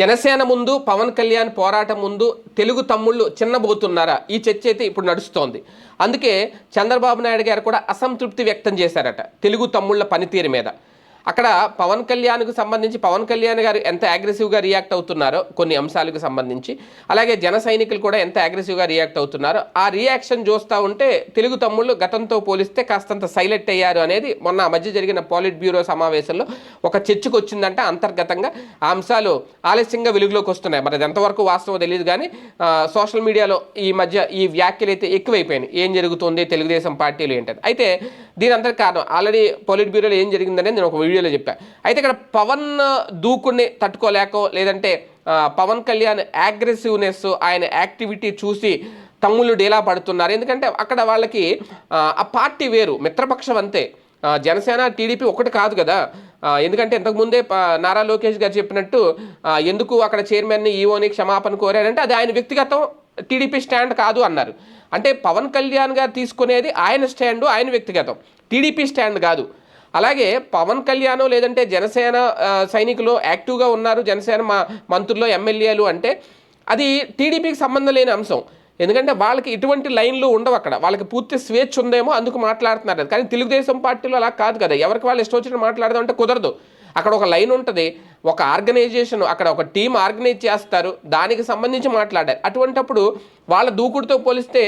జనసేన ముందు పవన్ కళ్యాణ్ పోరాటం ముందు తెలుగు తమ్ముళ్ళు చిన్నబోతున్నారా? ఈ చర్చ అయితే ఇప్పుడు నడుస్తోంది. అందుకే చంద్రబాబు నాయుడు గారు కూడా అసంతృప్తి వ్యక్తం చేశారట తెలుగు తమ్ముళ్ళ పనితీరు మీద. అక్కడ పవన్ కళ్యాణ్కు సంబంధించి పవన్ కళ్యాణ్ గారు ఎంత అగ్రెసివ్గా రియాక్ట్ అవుతున్నారో కొన్ని అంశాలకు సంబంధించి అలాగే జన సైనికులు కూడా ఎంత అగ్రెసివ్గా రియాక్ట్ అవుతున్నారో ఆ రియాక్షన్ చూస్తూ ఉంటే తెలుగు తమ్ముళ్ళు గతంతో పోలిస్తే కాస్తంత సైలెంట్ అయ్యారు అనేది మొన్న ఆ మధ్య జరిగిన పాలిట్ బ్యూరో సమావేశంలో ఒక చర్చకు వచ్చిందంటే అంతర్గతంగా. ఆ అంశాలు ఆలస్యంగా వెలుగులోకి వస్తున్నాయి. మరి అది ఎంతవరకు వాస్తవం తెలియదు కానీ సోషల్ మీడియాలో ఈ మధ్య ఈ వ్యాఖ్యలు అయితే ఎక్కువైపోయినాయి. ఏం జరుగుతుంది తెలుగుదేశం పార్టీలు ఏంటని. అయితే దీని అంతటి కారణం. ఆల్రెడీ పొలిట్ బ్యూరోలో ఏం జరిగిందనేది నేను ఒక వీడియో వీడియోలో చెప్పాను అయితే ఇక్కడ పవన్ దూకుని తట్టుకోలేకో లేదంటే పవన్ కళ్యాణ్ అగ్రెసివ్నెస్ ఆయన యాక్టివిటీ చూసి తమ్ముళ్ళు డేలా పడుతున్నారు. ఎందుకంటే అక్కడ వాళ్ళకి ఆ, పార్టీ వేరు మిత్రపక్షం అంతే. జనసేన టీడీపీ ఒకటి కాదు కదా. ఎందుకంటే ఇంతకుముందే నారా లోకేష్ గారు చెప్పినట్టు ఎందుకు అక్కడ చైర్మన్ని ఈఓని క్షమాపణ కోరారంటే అది ఆయన వ్యక్తిగతం టీడీపీ స్టాండ్ కాదు అన్నారు. అంటే పవన్ కళ్యాణ్ గారు తీసుకునేది ఆయన స్టాండు ఆయన వ్యక్తిగతం. టీడీపీ స్టాండ్ కాదు. అలాగే పవన్ కళ్యాణ్ లేదంటే జనసేన సైనికులు యాక్టివ్గా ఉన్నారు. జనసేన మా మంత్రుల్లో ఎమ్మెల్యేలు అంటే అది టీడీపీకి సంబంధం లేని అంశం. ఎందుకంటే వాళ్ళకి ఇటువంటి లైన్లు ఉండవు అక్కడ. వాళ్ళకి పూర్తి స్వేచ్ఛ ఉందేమో అందుకు మాట్లాడుతున్నారు. కానీ తెలుగుదేశం పార్టీలో అలా కాదు కదా. ఎవరికి వాళ్ళు ఇష్టం వచ్చినట్టు మాట్లాడదాం అంటే కుదరదు. అక్కడ ఒక లైన్ ఉంటుంది. ఒక ఆర్గనైజేషన్ అక్కడ ఒక టీం ఆర్గనైజ్ చేస్తారు. దానికి సంబంధించి మాట్లాడారు. అటువంటప్పుడు వాళ్ళ దూకుడుతో పోలిస్తే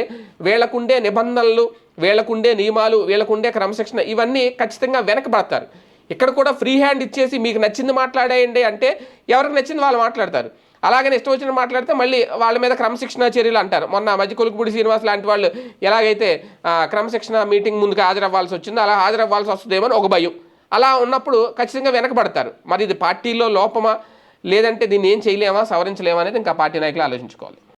వీళ్ళకుండే నిబంధనలు వీళ్ళకుండే నియమాలు వీళ్ళకుండే క్రమశిక్షణ ఇవన్నీ ఖచ్చితంగా వెనకబడతారు. ఇక్కడ కూడా ఫ్రీ హ్యాండ్ ఇచ్చేసి మీకు నచ్చింది మాట్లాడేయండి అంటే ఎవరికి నచ్చింది వాళ్ళు మాట్లాడతారు. అలాగని ఇష్టం వచ్చిన మాట్లాడితే మళ్ళీ వాళ్ళ మీద క్రమశిక్షణ చర్యలు అంటారు. మొన్న మధ్య కొలుకుపూడి శ్రీనివాస్ లాంటి వాళ్ళు ఎలాగైతే క్రమశిక్షణ మీటింగ్ ముందుకు హాజరవ్వాల్సి వచ్చిందో అలా హాజరవ్వాల్సి వస్తుందేమో అని ఒక భయం. అలా ఉన్నప్పుడు ఖచ్చితంగా వెనకబడతారు. మరి ఇది పార్టీలో లోపమా? లేదంటే దీన్ని ఏం చేయలేమా? సవరించలేమా? అనేది ఇంకా పార్టీ నాయకులు ఆలోచించుకోవాలి.